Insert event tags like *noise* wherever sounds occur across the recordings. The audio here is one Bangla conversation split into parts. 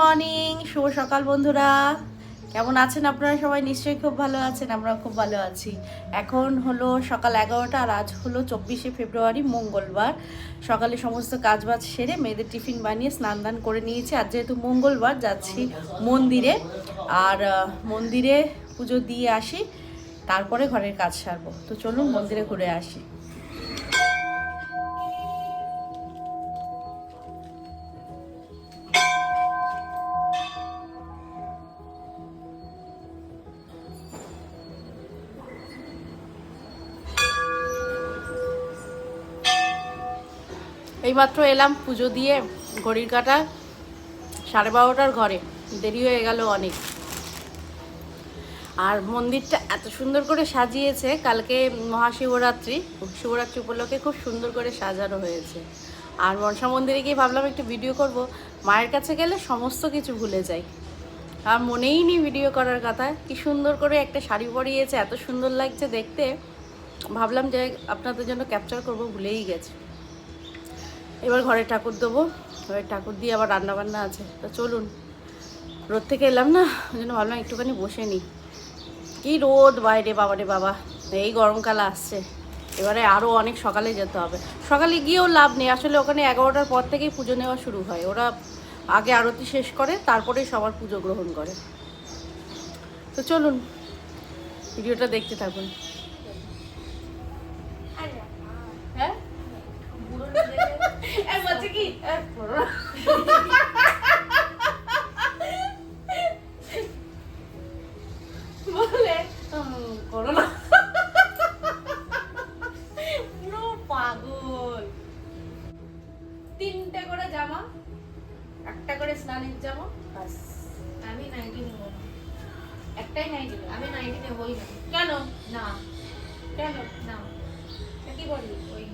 মর্নিং, শুভ সকাল বন্ধুরা। কেমন আছেন আপনারা সবাই? নিশ্চয়ই খুব ভালো আছেন আমরা খুব ভালো আছি। এখন হলো সকাল এগারোটা, আর আজ হলো চব্বিশে ফেব্রুয়ারি, মঙ্গলবার। সকালে সমস্ত কাজবাজ সেরে মেয়েদের টিফিন বানিয়ে স্নান দান করে নিয়েছি। আর যেহেতু মঙ্গলবার, যাচ্ছি মন্দিরে। আর মন্দিরে পুজো দিয়ে আসি, তারপরে ঘরের কাজ সারবো। তো চলুন মন্দিরে ঘুরে আসি। এইমাত্র এলাম পুজো দিয়ে ঘড়ির কাটা, সাড়ে বারোটার ঘরে। দেরি হয়ে গেল অনেক। আর মন্দিরটা এত সুন্দর করে সাজিয়েছে, কালকে মহাশিবরাত্রি। শিবরাত্রি উপলক্ষে খুব সুন্দর করে সাজানো হয়েছে। আর মনসা মন্দিরে গিয়ে ভাবলাম একটু ভিডিও করব। মায়ের কাছে গেলে সমস্ত কিছু ভুলে যাই। আর মনেই নি ভিডিও করার কথা। কি সুন্দর করে একটা শাড়ি পরিয়েছে, এত সুন্দর লাগছে দেখতে। ভাবলাম যে আপনাদের জন্য ক্যাপচার করব, ভুলেই গেছে। এবার ঘরে ঠাকুর দেবো। ঘরে ঠাকুর দিয়ে আবার রান্না বান্না আছে। তো চলুন, রোদ থেকে এলাম না, ওই জন্য ভাবলাম একটুখানি বসে নিই। কি রোদ, বাইরে বাবা রে বাবা, এই গরমকাল আসছে। এবারে আরও অনেক সকালে যেতে হবে। সকালে গিয়েও লাভ নেই, আসলে ওখানে এগারোটার পর থেকেই পুজো নেওয়া শুরু হয়। ওরা আগে আরতি শেষ করে, তারপরে সবার পুজো গ্রহণ করে। তো চলুন, ভিডিওটা দেখতে থাকুন হ্যাঁ এই বলছে কি এ, করো না। বলে করো না। পুরো পাগল। তিনটে করে জামা একটা করে স্নানের জামা। বাস। আমি নাইটি নেব না। একটাই নাই দিল আমি নাইটি নেবই না। কেন? না। কেন? না। কি বললি ওই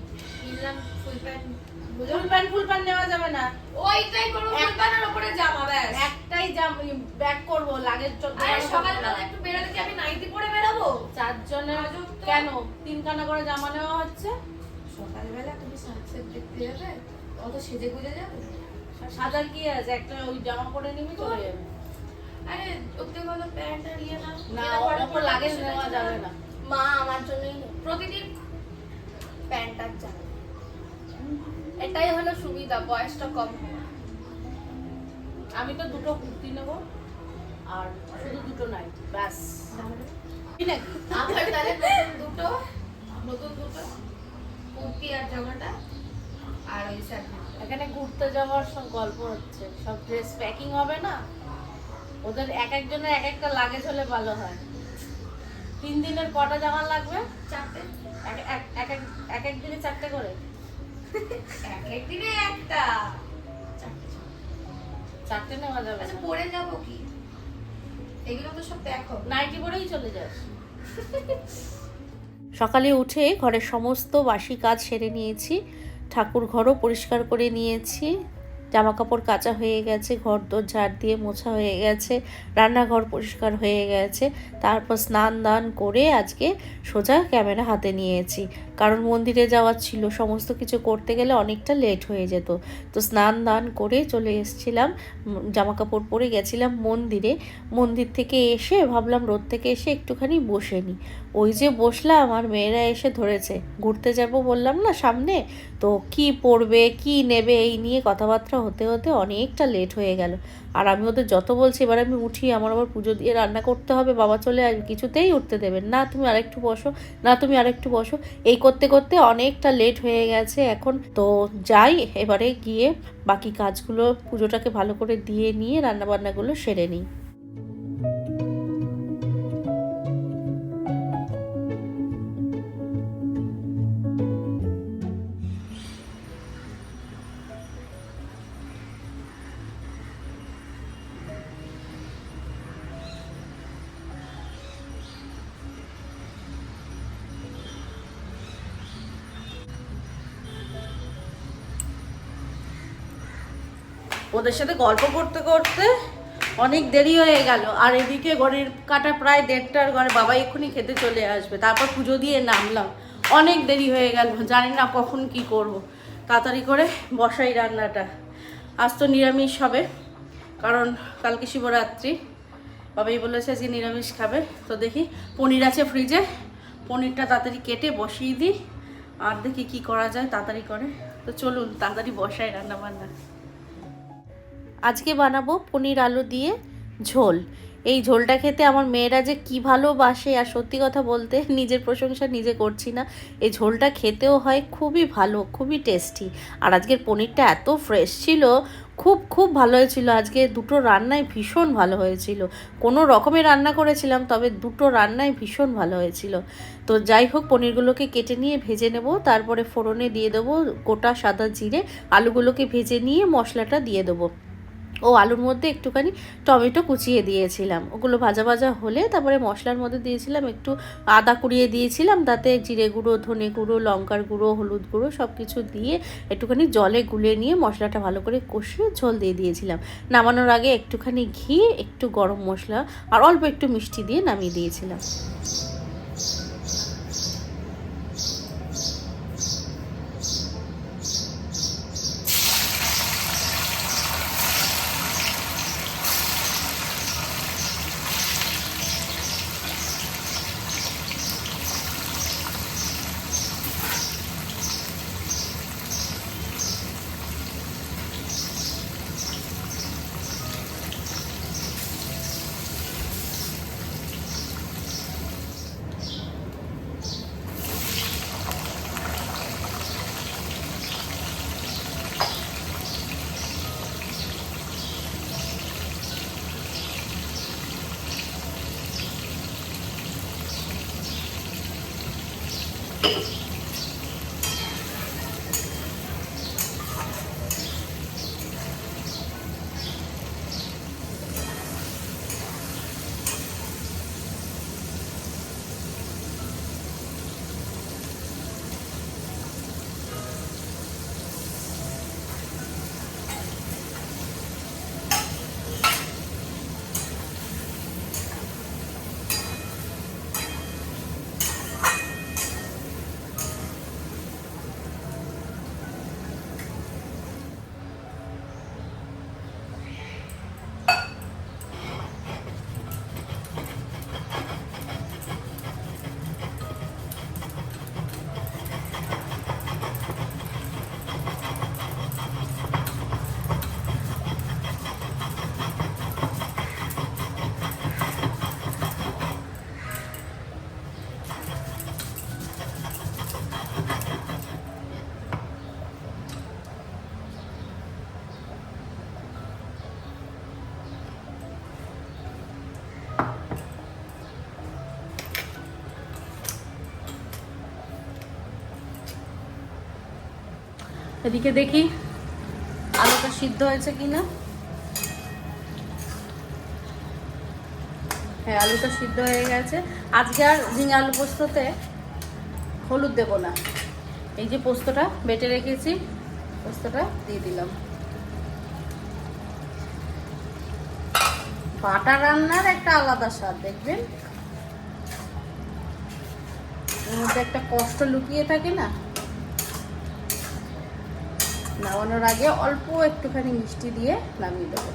কিনলাম full pant. Full pant full pant নেওয়া যাবে না। ওইটাই করব ফুল প্যান্টের উপরে জামা ব্যাস। একটাই জাম ব্যাগ করব লাগেজ চোদ্দ আরে সকালবেলা একটু বেরোলে কি আমি নাইটি পরে বেরোবো? চারজনের। কেন? তিনখানা করে জামা নেওয়া হচ্ছে। সকালবেলা তুমি সানসেট দেখতে যাবে অত সেজে গুজে যাবে? সাজার কি আছে? একটা ওই জামা পরে নিবি চলে যাবে। আরে ওতে ভালো প্যান্ট আর ইয়ে না। না ওর পরে উপর লাগেজ নেওয়া যাবে না। মা আমার জন্যই প্রতিদিন প্যান্ট আর জামা। এটাই হলো সুবিধা বয়সটা কম আমি তো দুটো কুর্তি নেব আর শুধু দুটো নাই ব্যাস? আমার তাহলে দুটো নতুন দুটো? কুর্তি আর জামাটা আর ওই এখানে ঘুরতে যাওয়ার সব গল্প হচ্ছে সব ড্রেস প্যাকিং হবে না ওদের এক একজনের এক একটা লাগেজ হলে ভালো হয়। তিন দিনের কটা জামা লাগবে? চারটে। এক- এক- এক এক- এক এক দিনে চারটে করে? এক এক দিনে একটা। চারটে চারটে। চারটে নেওয়া যাবে। আচ্ছা না। যাব কি? এগুলো তো সব দেখো। নাইটি পরেই চলে যাস। *laughs* সকালে উঠে ঘরের সমস্ত বাসি কাজ সেরে নিয়েছি ঠাকুর ঘরও পরিষ্কার করে নিয়েছি। জামা কাপড় কাচা হয়ে গেছে ঘর দোর ঝাড় দিয়ে মোছা হয়ে গেছে, রান্নাঘর পরিষ্কার হয়ে গেছে। তারপর স্নান দান করে আজকে সোজা ক্যামেরা হাতে নিয়েছি। কারণ মন্দিরে যাওয়ার ছিল, সমস্ত কিছু করতে গেলে অনেকটা লেট হয়ে যেত। তো স্নান দান করে চলে এসেছিলাম জামা কাপড় পরে গেছিলাম মন্দিরে। মন্দির থেকে এসে ভাবলাম রোদ থেকে এসে একটুখানি বসে নিই। ওই যে বসলাম আর মেয়েরা এসে ধরেছে। ঘুরতে যাব বললাম, না, সামনে। তো কি পড়বে, কি নেবে, এই নিয়ে কথাবার্তা হতে হতে অনেকটা লেট হয়ে গেল। আর আমি ওদের যত বলছি, এবার আমি উঠি, আমার আবার পুজো দিয়ে রান্না করতে হবে, বাবা চলে আসবে কিছুতেই উঠতে দেবেন। না, তুমি আরেকটু বসো, না, তুমি আরেকটু বসো। এই করতে করতে অনেকটা লেট হয়ে গেছে এখন। তো যাই, এবারে গিয়ে বাকি কাজগুলো, পুজোটাকে ভালো করে দিয়ে নিয়ে রান্নাবান্নাগুলো সেরে নিই। ওদের সাথে গল্প করতে করতে অনেক দেরি হয়ে গেল। আর এদিকে ঘরের কাটা প্রায় দেড়টার ঘরে বাবা এক্ষুনি খেতে চলে আসবে। তারপর পুজো দিয়ে নামলাম। অনেক দেরি হয়ে গেল। জানি না কখন কি করব। তাড়াতাড়ি করে বসাই রান্নাটা। আজ তো নিরামিষ হবে, কারণ কালকে শিবরাত্রি। বাবাই বলেছে যে নিরামিষ খাবে। তো দেখি পনির আছে ফ্রিজে। পনিরটা তাড়াতাড়ি কেটে বসিয়ে দিই। আর দেখি কি করা যায় তাড়াতাড়ি করে। তো চলুন, তাড়াতাড়ি বসাই রান্না বান্না আজকে বানাবো পনির আলু দিয়ে ঝোল। এই ঝোলটা খেতে আমার মেয়েরা যে কি ভালোবাসে, আর সত্যি কথা বলতে নিজের প্রশংসা নিজে করছি না। এই ঝোলটা খেতেও হয়, খুবই ভালো, খুবই টেস্টি। আর আজকের পনিরটা এত ফ্রেশ ছিল, খুব খুব ভালো হয়েছিল। আজকে দুটো রান্নায় ভীষণ ভালো হয়েছিল। কোনো রকমের রান্না করেছিলাম, তবে দুটো রান্নায় ভীষণ ভালো হয়েছিল। তো যাই হোক, পনিরগুলোকে কেটে নিয়ে ভেজে নেব। তারপরে ফোড়নে দিয়ে দেবো গোটা সাদা জিরে। আলুগুলোকে ভেজে নিয়ে মশলাটা দিয়ে দেবো। ও আলুর মধ্যে একটুখানি টমেটো কুচিয়ে দিয়েছিলাম। ওগুলো ভাজা ভাজা হলে তারপরে মশলার মধ্যে দিয়েছিলাম, একটু আদা কুড়িয়ে দিয়েছিলাম, তাতে জিরে গুঁড়ো, ধনে গুঁড়ো, লঙ্কার গুঁড়ো, হলুদ গুঁড়ো সব কিছু দিয়ে একটুখানি জলে গুলে নিয়ে মশলাটা ভালো করে কষিয়ে ঝোল দিয়ে দিয়েছিলাম। নামানোর আগে একটুখানি ঘি, একটু গরম মশলা আর অল্প একটু মিষ্টি দিয়ে নামিয়ে দিয়েছিলাম। you. এদিকে দেখি আলুটা সিদ্ধ হয়েছে কিনা। হ্যাঁ আলুটা সিদ্ধ হয়ে গেছে। আজকে আর ঝিঙে আলু পোস্ততে হলুদ দেবো না। এই যে পোস্তটা বেটে রেখেছি, পোস্তটা দিয়ে দিলাম। বাটা রান্নার একটা আলাদা স্বাদ, দেখবেন? একটা কষ্ট লুকিয়ে থাকে না? নামানোর আগে অল্প একটুখানি মিষ্টি দিয়ে নামিয়ে দেবো।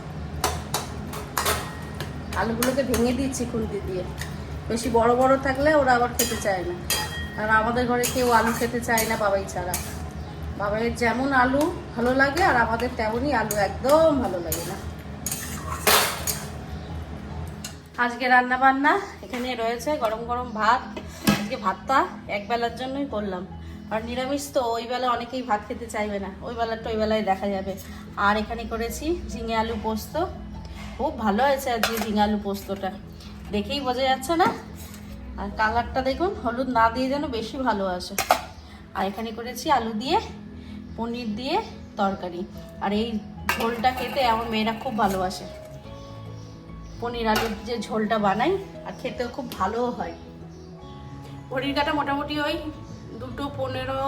আলুগুলোকে ভেঙে দিচ্ছি খুন্তি দিয়ে। বেশি বড় বড় থাকলে ওরা আবার খেতে চায় না। আর আমাদের ঘরে কেউ আলু খেতে চায় না বাবাই ছাড়া। বাবাইয়ের যেমন আলু ভালো লাগে আর আমাদের তেমনই আলু একদম ভালো লাগে না। আজকে রান্না বান্না এখানে রয়েছে গরম গরম ভাত, আজকে ভাতটা এক বেলার জন্যই করলাম। আর নিরামিষ তো ওই বেলা অনেকেই ভাত খেতে চাইবে না। ওই বেলাটা ওই বেলায় দেখা যাবে। আর এখানে করেছি ঝিঙে আলু পোস্ত। খুব ভালো হয়েছে আজকে ঝিঙে আলু পোস্তটা। দেখেই বোঝা যাচ্ছে না? আর কালারটা দেখুন, হলুদ না দিয়ে যেন বেশি ভালো আসে। আর এখানে করেছি আলু দিয়ে, পনির দিয়ে তরকারি। আর এই ঝোলটা খেতে আমার মেয়েরা খুব ভালোবাসে। পনির আলুর যে ঝোলটা বানাই, আর খেতেও খুব ভালোও হয়। পনির কাটা মোটামুটি ওই দুটো পনেরো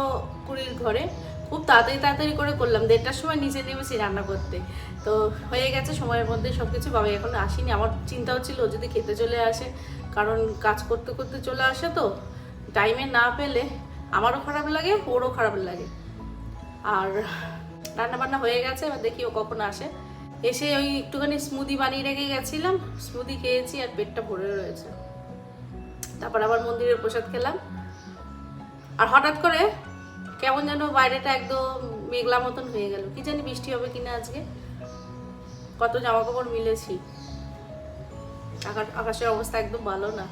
কুড়ির ঘরে খুব তাড়াতাড়ি তাড়াতাড়ি করে করলাম। দেড়টার সময় নিচে নেমেছি রান্না করতে। তো হয়ে গেছে, সময়ের মধ্যে সব কিছু বাবা এখন আসেনি। আমার চিন্তা হচ্ছিল ও যদি খেতে চলে আসে, কারণ কাজ করতে করতে চলে আসে তো টাইমে না পেলে আমারও খারাপ লাগে, ওরও খারাপ লাগে। আর রান্না বান্না হয়ে গেছে, এবার দেখি ও কখন আসে। এসে ওই একটুখানি স্মুদি বানিয়ে রেখে গেছিলাম স্মুদি খেয়েছি আর পেটটা ভরে রয়েছে। তারপর আবার মন্দিরের প্রসাদ খেলাম। আর হঠাৎ করে কেমন যেন বাইরেটা একদম মেঘলা মতন হয়ে গেল। কি জানি বৃষ্টি হবে কিনা আজকে। কত জামা কাপড় মিলেছি। আকাশ আকাশের অবস্থা একদম ভালো না।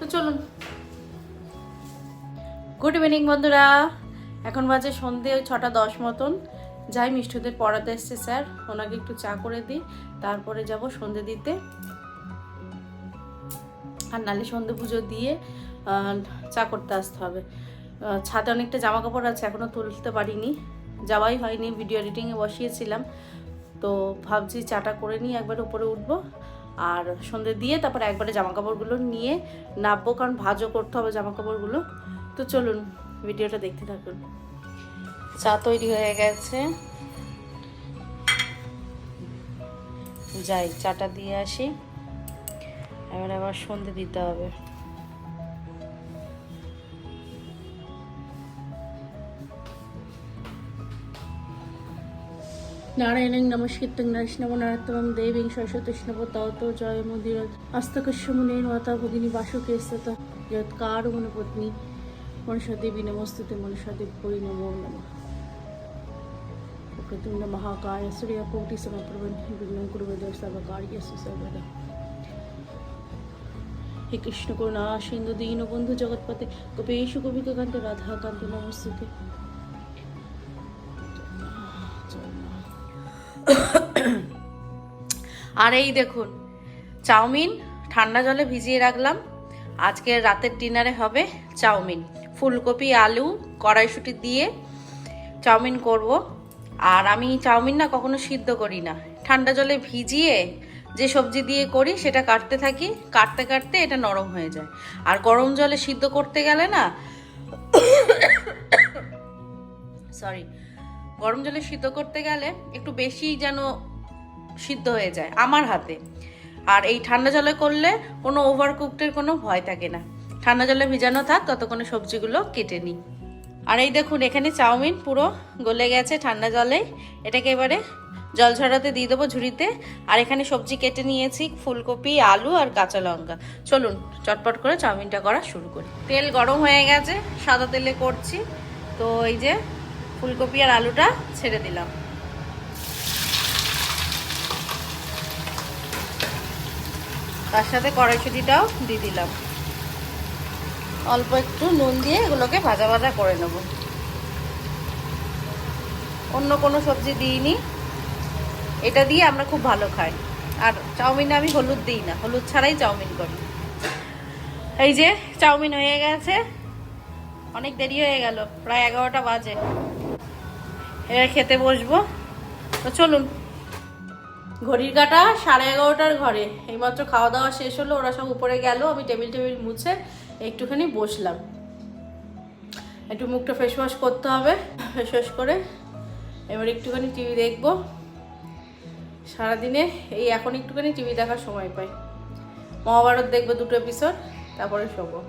তো চলুন। গুড ইভিনিং বন্ধুরা। এখন বাজে সন্ধে ওই ছটা দশ মতন। যাই মিষ্টুদের পড়াতে এসছে স্যার, ওনাকে একটু চা করে দিই। তারপরে যাব সন্ধে দিতে। আর নালে সন্ধে পুজো দিয়ে চা করতে আসতে হবে। ছাদে অনেকটা জামা কাপড় আছে এখনও তুলতে পারিনি। যাওয়াই হয়নি ভিডিও এডিটিংয়ে বসিয়েছিলাম। তো ভাবছি চাটা করে নিয়ে একবার উপরে উঠবো। আর সন্ধে দিয়ে তারপরে একবারে জামা কাপড়গুলো নিয়ে নামবো কারণ ভাজও করতে হবে জামা কাপড়গুলো তো চলুন ভিডিওটা দেখতে থাকুন। চা তৈরি হয়ে গেছে। যাই, চাটা দিয়ে আসি। এবার আবার সন্ধে দিতে হবে। নারায়ণং নমস্কৃত্যং নরসিংহ নরোত্তমং দেবীং সরস্বতীষ্ণব তত জয় মন্দির হস্তকস্য মুনির মাতা ভগিনী বাসুকে স্থিত যৎকার পত্নী মনসা দেবী নমস্তুতে মনসা দেবী নমো নমঃ। প্রতুণ্ড মহাকায় সূর্যকোটি সমপ্রভন বিঘ্ন কুরুবেদ সর্বকার্যসু সর্বদা হে কৃষ্ণ করুণা সিন্ধু দীন বন্ধু জগৎপতে গোপেশ গোপিকান্ত রাধাকান্ত নমস্তুতে। *coughs* আর এই দেখুন, চাউমিন ঠান্ডা জলে ভিজিয়ে রাখলাম। আজকে রাতের ডিনারে হবে চাউমিন। ফুলকপি, আলু, কড়াইশুটি দিয়ে চাউমিন করব। আর আমি চাউমিন না কখনো সিদ্ধ করি না। ঠান্ডা জলে ভিজিয়ে যে সবজি দিয়ে করি, সেটা কাটতে থাকি। কাটতে কাটতে এটা নরম হয়ে যায়। আর গরম জলে সিদ্ধ করতে গেলে না *coughs* সরি গরম জলে সিদ্ধ করতে গেলে একটু বেশি যেন সিদ্ধ হয়ে যায় আমার হাতে। আর এই ঠান্ডা জলে করলে কোনো ওভার কুকডের কোনো ভয় থাকে না। ঠান্ডা জলে ভিজানো থাক, ততক্ষণে সবজিগুলো কেটে নিই। আর এই দেখুন, এখানে চাউমিন পুরো গলে গেছে ঠান্ডা জলে। এটাকে এবারে জল ঝরাতে দিয়ে দেবো ঝুড়িতে। আর এখানে সবজি কেটে নিয়েছি, ফুলকপি, আলু আর কাঁচা লঙ্কা। চলুন, চটপট করে চাউমিনটা করা শুরু করি। তেল গরম হয়ে গেছে, সাদা তেলে করছি। তো এই যে ফুলকপি আর আলুটা ছেড়ে দিলাম। তার সাথে কড়াইশুটিটাও দিয়ে দিলাম। অল্প একটু নুন দিয়ে এগুলোকে ভাজা ভাজা করে নেব। অন্য কোনো সবজি দিইনি। এটা দিয়ে আমরা খুব ভালো খাই। আর চাউমিনে আমি হলুদ দিই না, হলুদ ছাড়াই চাউমিন করি। এই যে, চাউমিন হয়ে গেছে। অনেক দেরি হয়ে গেল, প্রায় এগারোটা বাজে। এবার খেতে বসবো। তো চলুন। ঘড়ির কাটা সাড়ে এগারোটার ঘরে। এইমাত্র খাওয়া দাওয়া শেষ হলো, ওরা সব উপরে গেল, আমি টেবিল টেবিল মুছে একটুখানি বসলাম। একটু মুখটা ফেস ওয়াশ করতে হবে ফেস ওয়াশ করে। এবার একটুখানি টিভি দেখব। সারাদিনে এই এখন একটুখানি টিভি দেখার সময় পাই। মহাভারত দেখব দুটো এপিসোড তারপরে শোবো।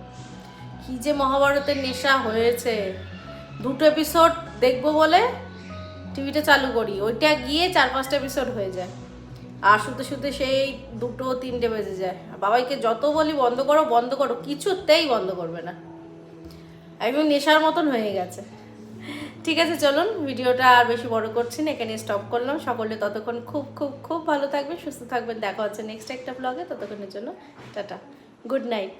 কি যে মহাভারতের নেশা হয়েছে। দুটো এপিসোড দেখব বলে টিভিটা চালু করি। ওইটা গিয়ে চার পাঁচটা এপিসোড হয়ে যায়। আর শুতে শুতে সেই দুটো তিনটে বেজে যায়। বাবাইকে যত বলি বন্ধ করো বন্ধ করো, কিছুতেই বন্ধ করবে না। একদম নেশার মতন হয়ে গেছে। ঠিক আছে, চলুন, ভিডিওটা আর বেশি বড় করছি না এখানে স্টপ করলাম। সকলে ততক্ষণ খুব খুব খুব ভালো থাকবেন, সুস্থ থাকবেন। দেখা হচ্ছে নেক্সট একটা ব্লগে ততক্ষণের জন্য, টাটা। Good night